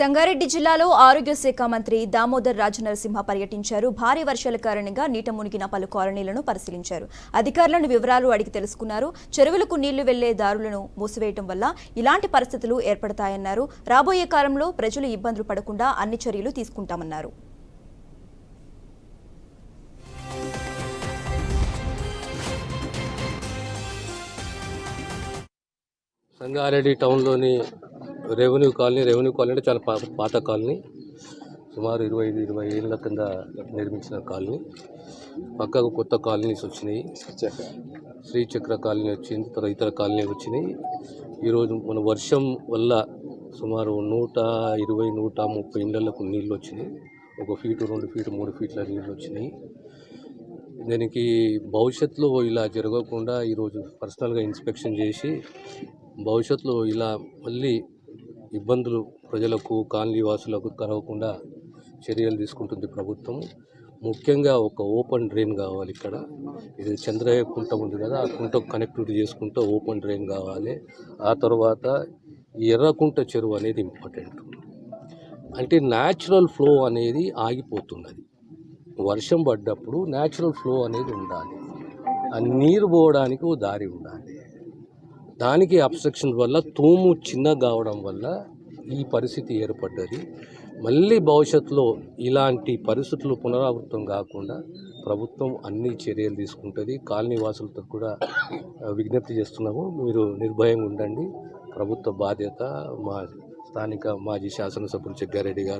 సంగారెడ్డి జిల్లాలో ఆరోగ్య శాఖ మంత్రి దామోదర్ రాజనరసింహ పర్యటించారు. భారీ వర్షాల కారణంగా నీట మునిగిన పలు కాలనీలను పరిశీలించారు. అధికారులను వివరాలు అడిగి తెలుసుకున్నారు. చెరువులకు నీళ్ళు వెళ్ళే దారులను మూసివేయటం వల్ల ఇలాంటి పరిస్థితులు ఏర్పడతాయన్నారు. రాబోయే కాలంలో ప్రజలు ఇబ్బందులు పడకుండా అన్ని చర్యలు తీసుకుంటామన్నారు. సంగారెడ్డి టౌన్లోని రెవెన్యూ కాలనీ రెవెన్యూ కాలనీ అంటే చాలా పాత కాలనీ. సుమారు ఇరవై ఐదు ఇరవై ఏళ్ళ కింద నిర్మించిన కాలనీ. పక్కకు కొత్త కాలనీస్ వచ్చినాయి. శ్రీచక్ర కాలనీ వచ్చింది తర్వాత ఇతర కాలనీ వచ్చినాయి. ఈరోజు మన వర్షం వల్ల సుమారు నూట ఇరవై నూట ముప్పై ఇళ్ళకు నీళ్ళు వచ్చినాయి. ఒక ఫీటు రెండు ఫీటు మూడు ఫీట్ల నీళ్ళు వచ్చినాయి. దీనికి భవిష్యత్తులో ఇలా జరగకుండా ఈరోజు పర్సనల్గా ఇన్స్పెక్షన్ చేసి భవిష్యత్తులో ఇలా మళ్ళీ ఇబ్బందులు ప్రజలకు కాలనీ వాసులకు కలగకుండా చర్యలు తీసుకుంటుంది ప్రభుత్వం. ముఖ్యంగా ఒక ఓపెన్ డ్రైన్ కావాలి ఇక్కడ. ఇది చంద్రయ్య కుంట ఉంది కదా ఆ కుంట కనెక్టివిటీ చేసుకుంటూ ఓపెన్ డ్రైన్ కావాలి. ఆ తర్వాత ఈ ఎర్రకుంట చెరువు అనేది ఇంపార్టెంట్. అంటే న్యాచురల్ ఫ్లో అనేది ఆగిపోతున్నది. వర్షం పడ్డప్పుడు న్యాచురల్ ఫ్లో అనేది ఉండాలి. ఆ నీరు పోవడానికి ఓ దారి ఉండాలి. దానికి అబ్స్ట్రక్షన్ వల్ల తూము చిన్న కావడం వల్ల ఈ పరిస్థితి ఏర్పడ్డది. మళ్ళీ భవిష్యత్తులో ఇలాంటి పరిస్థితులు పునరావృతం కాకుండా ప్రభుత్వం అన్ని చర్యలు తీసుకుంటుంది. కాలనీ వాసులతో కూడా విజ్ఞప్తి చేస్తున్నాము. మీరు నిర్భయంగా ఉండండి. ప్రభుత్వ బాధ్యత మా స్థానిక మాజీ శాసనసభ్యులు జగ్గారెడ్డి గారు.